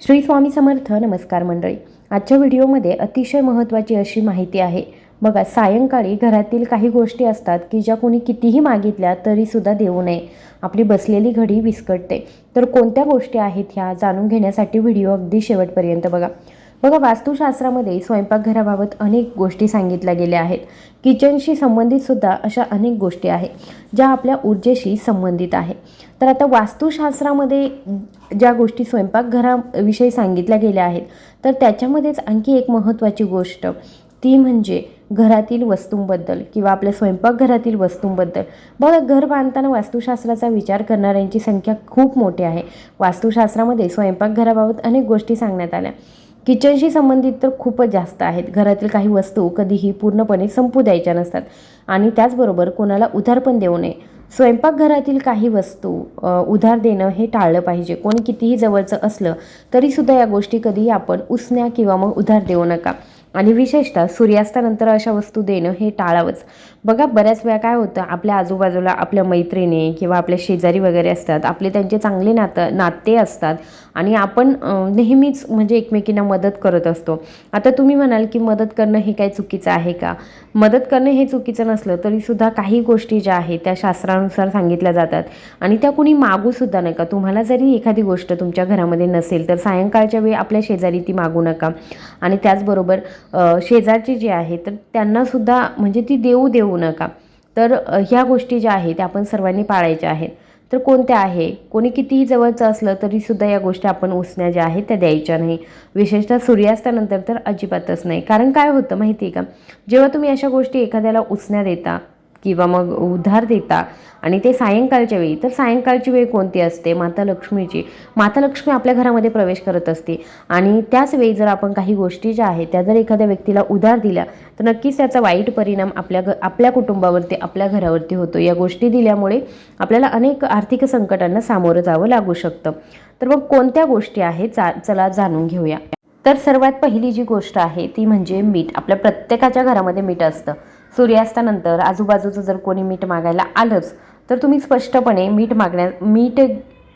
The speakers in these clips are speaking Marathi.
श्री स्वामी समर्थ नमस्कार मंडळी. आजच्या व्हिडिओमध्ये अतिशय महत्त्वाची अशी माहिती आहे. बघा सायंकाळी घरातील काही गोष्टी असतात की ज्या कोणी कितीही मागितल्या तरीसुद्धा देऊ नये. आपली बसलेली घडी विस्कटते. तर कोणत्या गोष्टी आहेत ह्या जाणून घेण्यासाठी व्हिडिओ अगदी शेवटपर्यंत बघा. बघा वास्तुशास्त्रामध्ये स्वयंपाकघराबाबत अनेक गोष्टी सांगितल्या गेल्या आहेत. किचनशी संबंधित सुद्धा अशा अनेक गोष्टी आहेत ज्या आपल्या ऊर्जेशी संबंधित आहे तर आता वास्तुशास्त्रामध्ये ज्या गोष्टी स्वयंपाकघराविषयी सांगितल्या गेल्या आहेत तर त्याच्यामध्येच आणखी एक महत्त्वाची गोष्ट ती म्हणजे घरातील वस्तूंबद्दल किंवा आपल्या स्वयंपाकघरातील वस्तूंबद्दल. बघा घर बांधताना वास्तुशास्त्राचा विचार करणाऱ्यांची संख्या खूप मोठी आहे. वास्तुशास्त्रामध्ये स्वयंपाकघराबाबत अनेक गोष्टी सांगण्यात आल्या. किचनशी संबंधित तर खूपच जास्त आहेत. घरातील काही वस्तू कधीही पूर्णपणे संपू द्यायच्या नसतात. आणि त्याचबरोबर कोणाला उधार पण देऊ नये. स्वयंपाकघरातील काही वस्तू उधार देणं हे टाळलं पाहिजे. कोणी कितीही जवळचं असलं तरीसुद्धा या गोष्टी कधीही आपण उसण्या किंवा मग उधार देऊ नका. आणि विशेषतः सूर्यास्तानंतर अशा वस्तू देणं हे टाळावंच. बघा बऱ्याच वेळा काय होतं आपल्या आजूबाजूला आपल्या मैत्रिणी किंवा आपल्या शेजारी वगैरे असतात आपले त्यांचे चांगले नातं नाते असतात आणि आपण नेहमीच म्हणजे एकमेकींना मदत करत असतो. आता तुम्ही म्हणाल की मदत करणं हे काय चुकीचं आहे का? मदत करणं हे चुकीचं नसलं तरीसुद्धा काही गोष्टी ज्या आहेत त्या शास्त्रानुसार सांगितल्या जातात. आणि त्या कुणी मागूसुद्धा नका. तुम्हाला जरी एखादी गोष्ट तुमच्या घरामध्ये नसेल तर सायंकाळच्या वेळी आपल्या शेजारी ती मागू नका. आणि त्याचबरोबर शेजारचे जे आहे तर त्यांनासुद्धा म्हणजे ती देऊ देऊ नका. तर ह्या गोष्टी ज्या आहेत त्या आपण सर्वांनी पाळायच्या आहेत. तर कोणत्या आहे? कोणी कितीही जवळचं असलं तरीसुद्धा या गोष्टी आपण उसण्या ज्या आहेत त्या द्यायच्या नाही. विशेषतः सूर्यास्तानंतर तर अजिबातच नाही. कारण काय होतं माहिती आहे का? जेव्हा तुम्ही अशा गोष्टी एखाद्याला उसण्या देता किंवा मग उधार देता. आणि ते सायंकाळच्या वेळी तर सायंकाळची वेळ कोणती असते? माता लक्ष्मीची. माता लक्ष्मी आपल्या घरामध्ये प्रवेश करत असते. आणि त्याच वेळी जर आपण काही गोष्टी ज्या आहेत त्या जर एखाद्या व्यक्तीला उधार दिल्या तर नक्कीच त्याचा वाईट परिणाम आपल्या घ आपल्या कुटुंबावरती आपल्या घरावरती होतो. या गोष्टी दिल्यामुळे आपल्याला अनेक आर्थिक संकटांना सामोरं जावं लागू शकतं. तर मग कोणत्या गोष्टी आहेत? चा चला जाणून घेऊया. तर सर्वात पहिली जी गोष्ट आहे ती म्हणजे मीठ. आपल्या प्रत्येकाच्या घरामध्ये मीठ असतं. सूर्यास्तानंतर आजूबाजूचं जर कोणी मीठ मागायला आलंच तर तुम्ही स्पष्टपणे मीठ मागण्या मीठ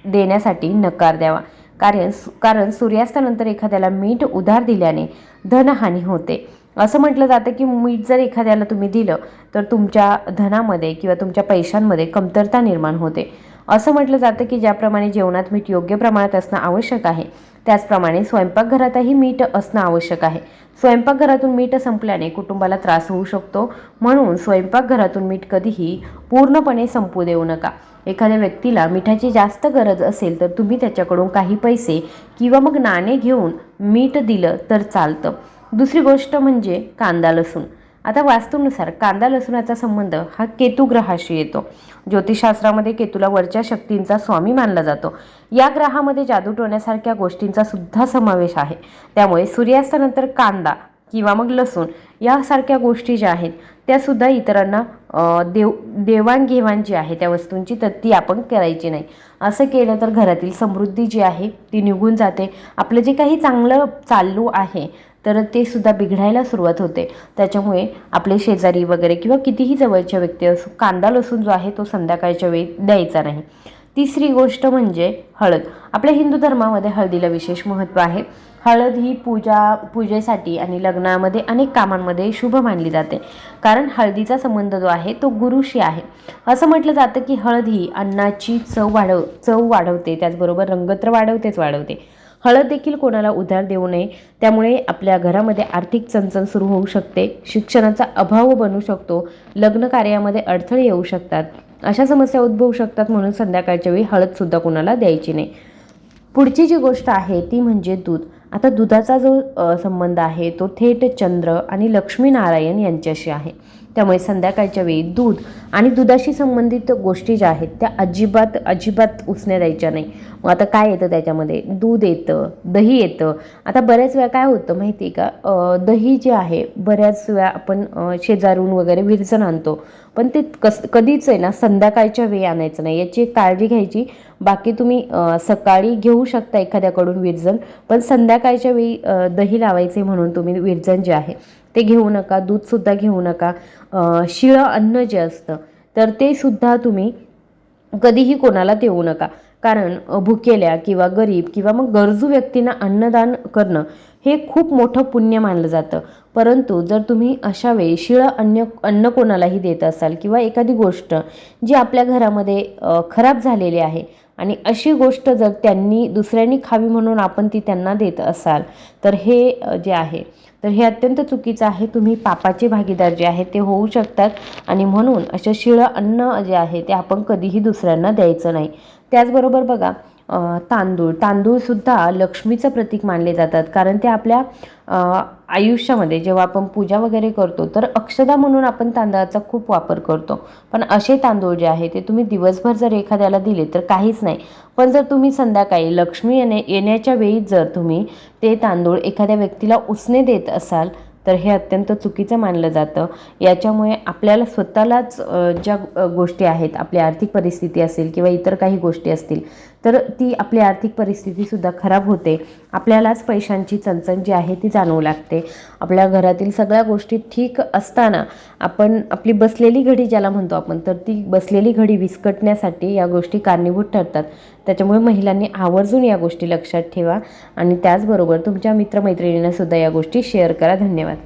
देण्यासाठी नकार द्यावा. कारण कारण सूर्यास्तानंतर एखाद्याला मीठ उधार दिल्याने धनहानी होते. असं म्हटलं जातं की मीठ जर एखाद्याला तुम्ही दिलं तर तुमच्या धनामध्ये किंवा तुमच्या पैशांमध्ये कमतरता निर्माण होते. असं म्हटलं जातं की ज्याप्रमाणे जेवणात मीठ योग्य प्रमाणात असणं आवश्यक आहे त्याचप्रमाणे स्वयंपाकघरातही मीठ असणं आवश्यक आहे. स्वयंपाकघरातून मीठ संपल्याने कुटुंबाला त्रास होऊ शकतो. म्हणून स्वयंपाकघरातून मीठ कधीही पूर्णपणे संपू देऊ नका. एखाद्या व्यक्तीला मिठाची जास्त गरज असेल तर तुम्ही त्याच्याकडून काही पैसे किंवा मग नाणे घेऊन मीठ दिलं तर चालतं. दुसरी गोष्ट म्हणजे कांदा लसूण. आता वास्तूनुसार कांदा लसूणाचा संबंध हा केतू ग्रहाशी येतो. ज्योतिषशास्त्रामध्ये केतूला वरच्या शक्तींचा स्वामी मानला जातो. या ग्रहामध्ये जादू टोण्यासारख्या गोष्टींचा सुद्धा समावेश आहे. त्यामुळे सूर्यास्तानंतर कांदा किंवा मग लसूण यासारख्या गोष्टी ज्या आहेत त्यासुद्धा इतरांना देव देवाणघेवाण जी आहे त्या वस्तूंची तर ती आपण करायची नाही. असं केलं तर घरातील समृद्धी जी आहे ती निघून जाते. आपलं जे काही चांगलं चालू आहे तर ते सुद्धा बिघडायला सुरुवात होते. त्याच्यामुळे आपले शेजारी वगैरे किंवा कितीही जवळच्या व्यक्ती असो कांदा लसूण जो आहे तो संध्याकाळच्या वेळी द्यायचा नाही. तिसरी गोष्ट म्हणजे हळद. आपल्या हिंदू धर्मामध्ये हळदीला विशेष महत्त्व आहे. हळद ही पूजा पूजेसाठी आणि लग्नामध्ये अनेक कामांमध्ये शुभ मानली जाते. कारण हळदीचा संबंध जो आहे तो गुरुशी आहे. असं म्हटलं जातं की हळद ही अन्नाची चव वाढव चव वाढवते. त्याचबरोबर रंगत्र वाढवतेच वाढवते. हळद देखील कोणाला उधार देऊ नये. त्यामुळे आपल्या घरामध्ये आर्थिक चणचण सुरू होऊ शकते. शिक्षणाचा अभाव बनू शकतो. लग्न कार्यामध्ये अडथळे येऊ शकतात. अशा समस्या उद्भवू शकतात म्हणून संध्याकाळच्या वेळी हळदसुद्धा कोणाला द्यायची नाही. पुढची जी गोष्ट आहे ती म्हणजे दूध. आता दुधाचा जो संबंध आहे तो थेट चंद्र आणि लक्ष्मीनारायण यांच्याशी आहे. त्यामुळे संध्याकाळच्या वेळी दूध आणि दुधाशी संबंधित गोष्टी ज्या आहेत त्या अजिबात अजिबात उसण्या द्यायच्या नाही. मग आता काय येतं त्याच्यामध्ये? दूध येतं दही येतं. आता बऱ्याच वेळा काय होतं माहिती आहे का दही जे आहे बऱ्याच वेळा आपण शेजारून वगैरे विरजण आणतो. पण ते कस कधीच आहे ना संध्याकाळच्या वेळी आणायचं नाही. याची काळजी घ्यायची. बाकी तुम्ही सकाळी घेऊ शकता एखाद्याकडून विरजन पण संध्याकाळच्या वेळी दही लावायचे म्हणून तुम्ही विरजन जे आहे ते घेऊ नका. दूधसुद्धा घेऊ नका. शिळं अन्न जे असतं तर ते सुद्धा तुम्ही कधीही कोणाला देऊ नका. कारण भुकेल्या किंवा गरीब किंवा मग गरजू व्यक्तींना अन्नदान करणं हे खूप मोठं पुण्य मानलं जातं. परंतु जर तुम्ही अशा वेळी शिळं अन्न अन्न कोणालाही देत असाल किंवा एखादी गोष्ट जी आपल्या घरामध्ये खराब झालेली आहे आणि अशी गोष्ट जर त्यांनी दुसऱ्यांनी खावी म्हणून आपण ती त्यांना देत असाल तर हे जे आहे तर हे अत्यंत चुकीचं आहे. तुम्ही पापाचे भागीदार जे आहेत ते होऊ शकतात आणि म्हणून अशा शिळं अन्न जे आहे ते आपण कधीही दुसऱ्यांना द्यायचं नाही. त्याचबरोबर बघा तांदूळ. तांदूळसुद्धा लक्ष्मीचं प्रतीक मानले जातात. कारण ते आपल्या आयुष्यामध्ये जेव्हा आपण पूजा वगैरे करतो तर अक्षदा म्हणून आपण तांदळाचा खूप वापर करतो. पण असे तांदूळ जे आहे ते तुम्ही दिवसभर जर एखाद्याला दिले तर काहीच नाही. पण जर तुम्ही संध्याकाळी लक्ष्मी येणे येण्याच्या वेळी जर तुम्ही ते तांदूळ एखाद्या व्यक्तीला उसने देत असाल तर हे अत्यंत चुकीचं मानलं जातं. याच्यामुळे आपल्याला स्वतःलाच ज्या गोष्टी आहेत आपली आर्थिक परिस्थिती असेल किंवा इतर काही गोष्टी असतील तर ती आपली आर्थिक परिस्थितीसुद्धा खराब होते. आपल्यालाच पैशांची चणचण जी आहे ती जाणवू लागते. आपल्या घरातील सगळ्या गोष्टी ठीक असताना आपण आपली बसलेली घडी ज्याला म्हणतो आपण तर ती बसलेली घडी विस्कटण्यासाठी या गोष्टी कारणीभूत ठरतात. त्याच्यामुळे महिलांनी आवर्जून या गोष्टी लक्षात ठेवा आणि त्याचबरोबर तुमच्या मित्रमैत्रिणींनासुद्धा या गोष्टी शेअर करा. धन्यवाद.